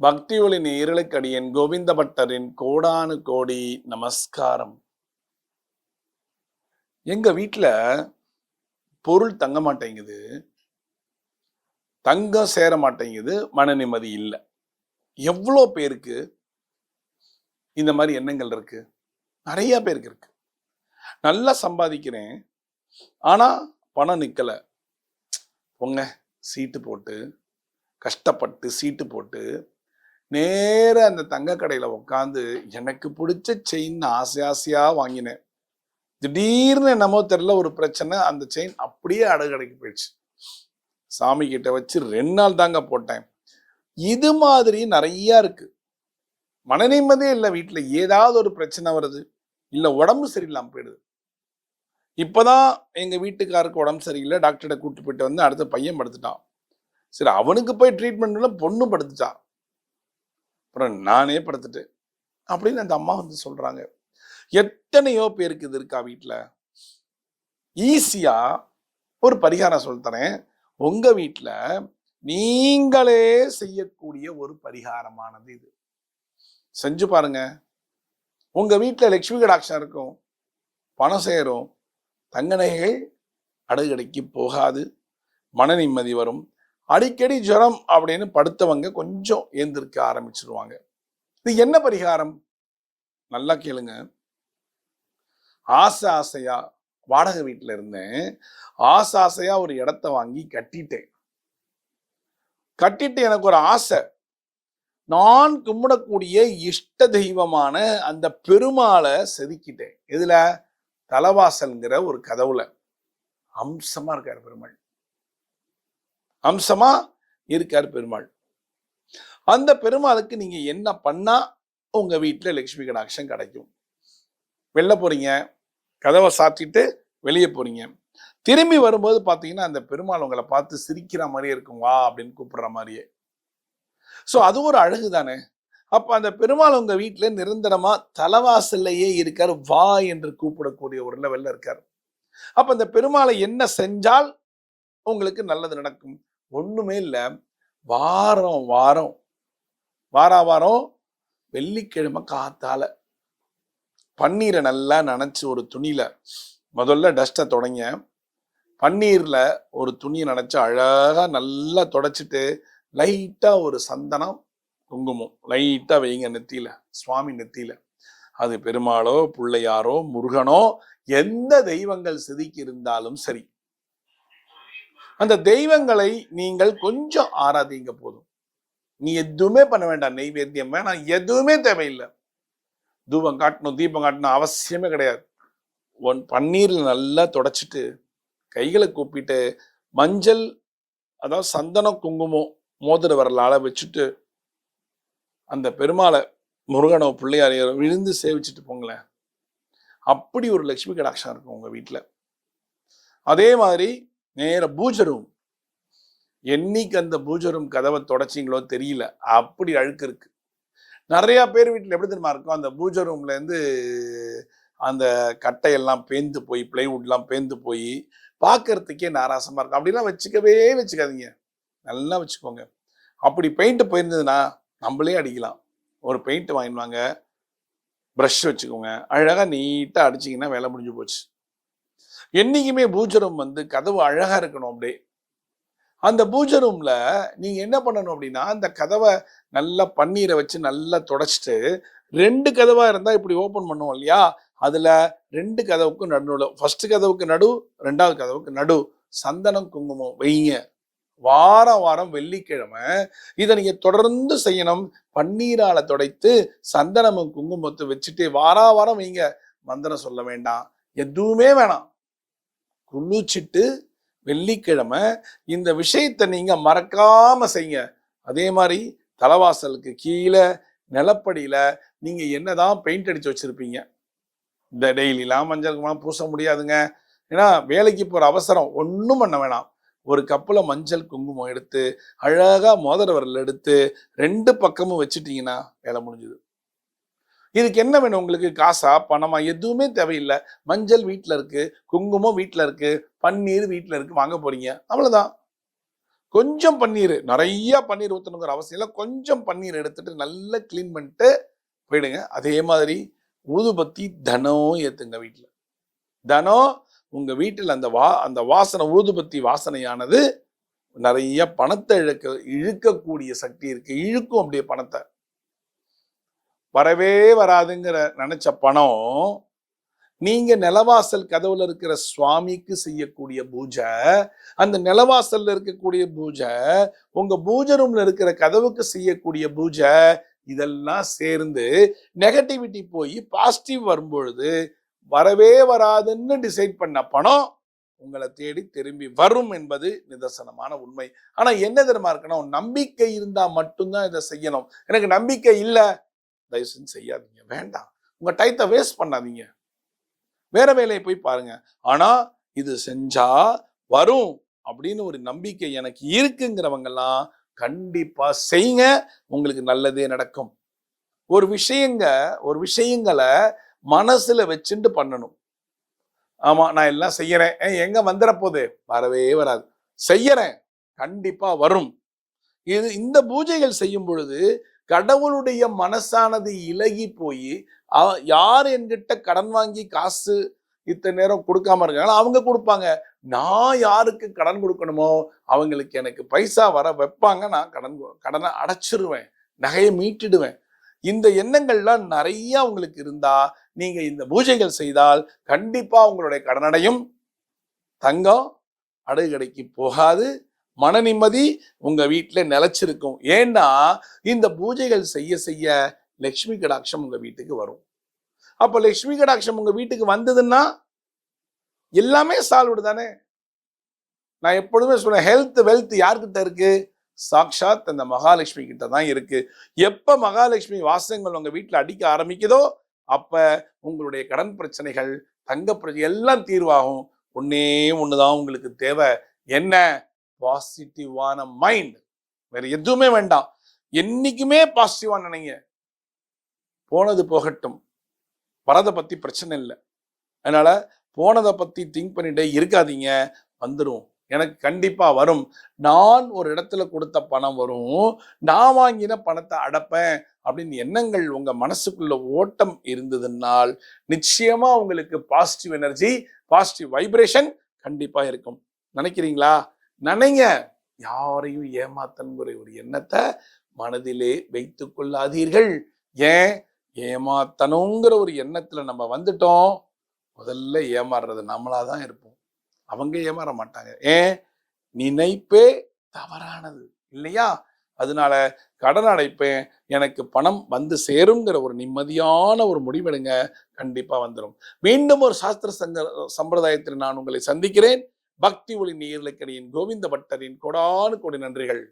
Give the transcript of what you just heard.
பக்தி ஒளி நேரலுக்கடியன் கோவிந்த பட்டரின் கோடானு கோடி நமஸ்காரம். எங்க வீட்டில் பொருள் தங்க மாட்டேங்குது. தங்கம் சேர மாட்டேங்குது. மன நிம்மதி இல்லை. எவ்வளோ பேருக்கு இந்த மாதிரி எண்ணங்கள் இருக்கு? நிறைய பேருக்கு இருக்கு. நல்லா சம்பாதிக்கிறேன். ஆனா பணம் நிக்கல. போங்க சீட்டு போட்டு கஷ்டப்பட்டு சீட்டு போட்டு நேர அந்த தங்க கடையில உட்காந்து எனக்கு பிடிச்ச செயின் ஆசை ஆசையா வாங்கினேன். திடீர்னு என்னமோ தெரியல ஒரு பிரச்சனை அந்த செயின் அப்படியே அடகடைக்கு போயிடுச்சு. சாமி கிட்ட வச்சு ரெண்டு நாள் தாங்க போட்டேன். இது மாதிரி நிறைய இருக்கு. மன நிம்மதியே இல்லை வீட்டில் ஏதாவது ஒரு பிரச்சனை வருது. இல்லை உடம்பு சரியில்லாம போயிடுது. இப்போதான் எங்க வீட்டுக்காருக்கு உடம்பு சரியில்லை. டாக்டர்கிட்ட கூப்பிட்டு போயிட்டு வந்து அடுத்த பையன் படுத்துட்டான். சரி அவனுக்கு போய் ட்ரீட்மெண்ட்ல பொண்ணு படுத்துட்டான் அப்புறம் நானே படுத்துட்டேன். அப்படின்னு அந்த அம்மா வந்து சொல்கிறாங்க எத்தனையோ பேருக்கு இது இருக்கா வீட்டில் ஈஸியாக ஒரு பரிகாரம் சொல்லித்தரேன் உங்கள் வீட்டில் நீங்களே செய்யக்கூடிய ஒரு பரிகாரமானது இது. செஞ்சு பாருங்க. உங்க வீட்டில் லட்சுமி கடாட்சம் இருக்கும். பணம் சேரும். தங்க நகைகள் அடுகடைக்கு போகாது. மன நிம்மதி வரும். அடிக்கடி ஜுரம் அப்படின்னு படுத்தவங்க கொஞ்சம் ஏந்திருக்க ஆரம்பிச்சிருவாங்க. இது என்ன பரிகாரம்? நல்லா கேளுங்க. ஆசை ஆசையா? வாடகை வீட்டில் இருந்தேன். ஆசை ஆசையா ஒரு இடத்த வாங்கி கட்டிட்டேன். கட்டிட்டு எனக்கு ஒரு ஆசை. நான் கும்பிடக்கூடிய இஷ்ட தெய்வமான அந்த பெருமாளை செதுக்கிட்டேன். இதுல தலவாசல்ங்கிற ஒரு கதவுல. அம்சமா இருக்காரு பெருமாள். அம்சமா இருக்கார் பெருமாள். அந்த பெருமாளுக்கு நீங்க என்ன பண்ணா உங்க வீட்டுல லட்சுமி கடாட்சம் கிடைக்கும். வெளில போறீங்க கதவை சாத்திட்டு வெளியே போறீங்க. திரும்பி வரும்போது பார்த்தீங்கன்னா அந்த பெருமாள் உங்களை பார்த்து சிரிக்கிற மாதிரியே இருக்கும் வா அப்படின்னு கூப்பிடுற மாதிரியே. ஸோ அது ஒரு அழகு தானே அப்ப அந்த பெருமாள் உங்க வீட்டுல நிரந்தரமா தலைவாசல்லையே இருக்கார் வா என்று கூப்பிடக்கூடிய ஒரு லெவலில் இருக்கார். அப்ப அந்த பெருமாளை என்ன செஞ்சால் உங்களுக்கு நல்லது நடக்கும். ஒன்றுமே இல்லை. வாரம் வாரம். வார வாரம் வெள்ளிக்கிழமை காத்தால. பன்னீரை நல்லா நனைச்சி ஒரு துணியில. முதல்ல டஸ்ட்டை தொடங்க. பன்னீரில் ஒரு துணியை நினச்சி அழகாக நல்லா தொடச்சிட்டு லைட்டாக ஒரு சந்தனம் குங்குமம். லைட்டாக வைங்க நெத்தியில் சுவாமி நெத்தியில். அது பெருமாளோ பிள்ளையாரோ முருகனோ எந்த தெய்வங்கள் செதுக்கி இருந்தாலும் சரி. அந்த தெய்வங்களை நீங்கள் கொஞ்சம் ஆராதிங்க போதும். நீ எதுவுமே பண்ண வேண்டாம் நெய்வேத்தியம் வேணாம் எதுவுமே தேவையில்லை. தூபம் காட்டணும் தீபம் காட்டணும் அவசியமே கிடையாது. ஒன் பன்னீர்ல நல்லா தொடச்சிட்டு கைகளை கூப்பிட்டு மஞ்சள் அதாவது சந்தனம் குங்குமம் மோதிர வரலால வச்சுட்டு அந்த பெருமாளை முருகனோ பிள்ளையாரையோ விழுந்து சேவிச்சுட்டு போங்களேன். அப்படி ஒரு லக்ஷ்மி கடாட்சம் இருக்கும் உங்கள் வீட்டில் அதே மாதிரி நேர பூஜை ரூம் என்னைக்கு அந்த பூஜை ரூம் கதவை தொடச்சிங்களோ தெரியல. அப்படி அழுக்கு இருக்கு. நிறையா பேர் வீட்டில் எப்படி தெரியுமா இருக்கும் அந்த பூஜை ரூம்லேருந்து அந்த கட்டையெல்லாம் பேந்து போய் பிளைவுட்லாம் பேந்து போய் பார்க்கறதுக்கே நாராசமாக இருக்கும். அப்படிலாம் வச்சுக்கவே வச்சுக்காதீங்க. நல்லா வச்சுக்கோங்க. அப்படி பெயிண்ட் போயிருந்ததுன்னா நம்மளே அடிக்கலாம். ஒரு பெயிண்ட் வாங்கிடுவாங்க ப்ரஷ் வச்சுக்கோங்க. அழகாக நீட்டாக அடிச்சிங்கன்னா வேலை முடிஞ்சு போச்சு. என்றைக்குமே பூஜரம் வந்து கதவு அழகாக இருக்கணும் அப்படியே. அந்த பூஜை ரூம்ல நீங்க என்ன பண்ணணும் அப்படின்னா அந்த கதவை நல்லா பன்னீரை வச்சு நல்லா தொடச்சிட்டு ரெண்டு கதவா இருந்தா இப்படி ஓபன் பண்ணுவோம் இல்லையா? அதுல ரெண்டு கதவுக்கும் நடுவில் ஃபர்ஸ்ட் கதவுக்கு நடு ரெண்டாவது கதவுக்கு நடு சந்தனம் குங்குமம் வைங்க. வாரம் வாரம் வெள்ளிக்கிழமை இதை நீங்க தொடர்ந்து செய்யணும். பன்னீரால துடைத்து சந்தனமும் குங்குமத்தை வச்சுட்டு வாரா வாரம் வைங்க. மந்திரம் சொல்ல வேண்டாம். எதுவுமே வேணாம். குளிச்சுட்டு வெள்ளிக்கிழமை இந்த விஷயத்தை நீங்க மறக்காம செய்யுங்க. அதே மாதிரி தலைவாசலுக்கு கீழே நிலப்படியில நீங்க என்னதான் பெயிண்ட் அடிச்சு வச்சிருப்பீங்க. இந்த டெய்லிலாம் மஞ்சள் குங்குமம் பூச முடியாதுங்க. ஏன்னா வேலைக்கு போற அவசரம் ஒன்றும் பண்ண வேணாம். ஒரு கப்பில் மஞ்சள் குங்குமம் எடுத்து அழகா மோதிர விரல் எடுத்து ரெண்டு பக்கமும் வச்சுட்டீங்கன்னா வேலை முடிஞ்சுது. இதுக்கு என்ன வேணும் உங்களுக்கு? காசா பணமா? எதுவுமே தேவையில்லை. மஞ்சள் வீட்டில் இருக்கு குங்குமம் வீட்டில் இருக்கு பன்னீர் வீட்டில் இருக்கு வாங்க போறீங்க. அவ்வளோதான் கொஞ்சம் பன்னீர் நிறைய பன்னீர் ஊற்றணுங்கிற அவசியம் இல்லை. கொஞ்சம் பன்னீர் எடுத்துட்டு நல்லா க்ளீன் பண்ணிட்டு போயிடுங்க. அதே மாதிரி ஊதுபத்தி தனம் ஏற்றுங்க வீட்டில் தனம் உங்கள் வீட்டில் அந்த வா அந்த வாசனை ஊதுபத்தி வாசனையானது நிறைய பணத்தை இழுக்க இழுக்கக்கூடிய சக்தி இருக்குது இழுக்கும் அப்படியே பணத்தை. வரவே வராதுங்கிற நினைச்ச பணம் நீங்க நிலவாசல் கதவுல இருக்கிற சுவாமிக்கு செய்யக்கூடிய பூஜை அந்த நிலவாசல்ல இருக்கக்கூடிய பூஜை உங்க பூஜை ரூம்ல இருக்கிற கதவுக்கு செய்யக்கூடிய பூஜை இதெல்லாம் சேர்ந்து நெகட்டிவிட்டி போய் பாசிட்டிவ் வரும்பொழுது வரவே வராதுன்னு டிசைட் பண்ண பணம் உங்களை தேடி திரும்பி வரும் என்பது நிதர்சனமான உண்மை. ஆனா என்ன தெரியுமா இருக்கணும்? நம்பிக்கை இருந்தா மட்டும்தான் இதை செய்யணும். எனக்கு நம்பிக்கை இல்லை. தயவு செஞ்சு செய்யாதீங்க. வேண்டாம். உங்கள் டைத்தை வேஸ்ட் பண்ணாதீங்க. வேற வேலையை போய் பாருங்க. ஆனால் இது செஞ்சா வரும் அப்படின்னு ஒரு நம்பிக்கை எனக்கு இருக்குங்கிறவங்கெல்லாம் கண்டிப்பாக செய்யுங்க. உங்களுக்கு நல்லதே நடக்கும். ஒரு விஷயங்க ஒரு விஷயங்களை மனசில் வச்சுட்டு பண்ணணும். ஆமாம் நான் எல்லாம் செய்யறேன். எங்கே வந்துடப்போகுது வரவே வராது. செய்யறேன். கண்டிப்பாக வரும். இது இந்த பூஜைகள் செய்யும் பொழுது கடவுளுடைய மனசானது இலகி போய் யார் என்கிட்ட கடன் வாங்கி காசு இத்தனை நேரம் கொடுக்காம இருக்காங்களோ அவங்க கொடுப்பாங்க. நான் யாருக்கு கடன் கொடுக்கணுமோ அவங்களுக்கு எனக்கு பைசா வர வைப்பாங்க. நான் கடன் கடனை அடைச்சிருவேன். நகையை மீட்டிடுவேன். இந்த எண்ணங்கள்லாம் நிறைய உங்களுக்கு இருந்தா நீங்க இந்த பூஜைகள் செய்தால் கண்டிப்பா உங்களுடைய கடனடையும். தங்கம் அடகு கடைக்கு போகாது. மன நிம்மதி உங்க வீட்டில் நிலைச்சிருக்கும். ஏன்னா இந்த பூஜைகள் செய்ய செய்ய லக்ஷ்மி கடாட்சம் உங்க வீட்டுக்கு வரும். அப்ப லக்ஷ்மி கடாட்சம் உங்க வீட்டுக்கு வந்ததுன்னா எல்லாமே சால்வ்டு தானே? நான் எப்பொழுதுமே சொன்னேன் ஹெல்த் வெல்த் யார்கிட்ட இருக்கு? சாக்ஷாத் அந்த மகாலட்சுமி கிட்ட தான் இருக்கு. எப்ப மகாலட்சுமி வாசகங்கள் உங்க வீட்டில் அடிக்க ஆரம்பிக்குதோ அப்ப உங்களுடைய கடன் பிரச்சனைகள் தங்க பிரச்சனை எல்லாம் தீர்வாகும். ஒன்னே ஒண்ணுதான் உங்களுக்கு தேவை. என்ன? பாசிட்டிவான மைண்ட். வேற எதுவுமே வேண்டாம். என்னைக்குமே பாசிட்டிவா நினைங்க. போனது போகட்டும். வரதை பத்தி பிரச்சனை இல்லை. அதனால போனதை பத்தி திங்க் பண்ணிட்டே இருக்காதீங்க. வந்துடும் எனக்கு கண்டிப்பா வரும். நான் ஒரு இடத்துல கொடுத்த பணம் வரும். நான் வாங்கின பணத்தை அடைப்பேன் அப்படின்னு எண்ணங்கள் உங்க மனசுக்குள்ள ஓட்டம் இருந்ததுனால் நிச்சயமா உங்களுக்கு பாசிட்டிவ் எனர்ஜி பாசிட்டிவ் வைப்ரேஷன் கண்டிப்பா இருக்கும். நினைக்கிறீங்களா? நினைங்க யாரையும் ஏமாத்தன்கிற ஒரு எண்ணத்தை மனதிலே வைத்து கொள்ளாதீர்கள். ஏன்? ஏமாத்தணுங்கிற ஒரு எண்ணத்துல நம்ம வந்துட்டோம். முதல்ல ஏமாறுறது நம்மளா தான் இருப்போம். அவங்க ஏமாற மாட்டாங்க. ஏன்? நினைப்பே தவறானது. இல்லையா? அதனால கடன் அடைப்பேன் எனக்கு பணம் வந்து சேருங்கிற ஒரு நிம்மதியான ஒரு முடிவெடுங்க. கண்டிப்பா வந்துடும் மீண்டும் ஒரு சாஸ்திர சங்க சம்பிரதாயத்தில் நான் உங்களை சந்திக்கிறேன். பக்தி ஒளி நீர்லக்கடியின் கோவிந்த பட்டரின் கொடானு கொடி நன்றிகள்.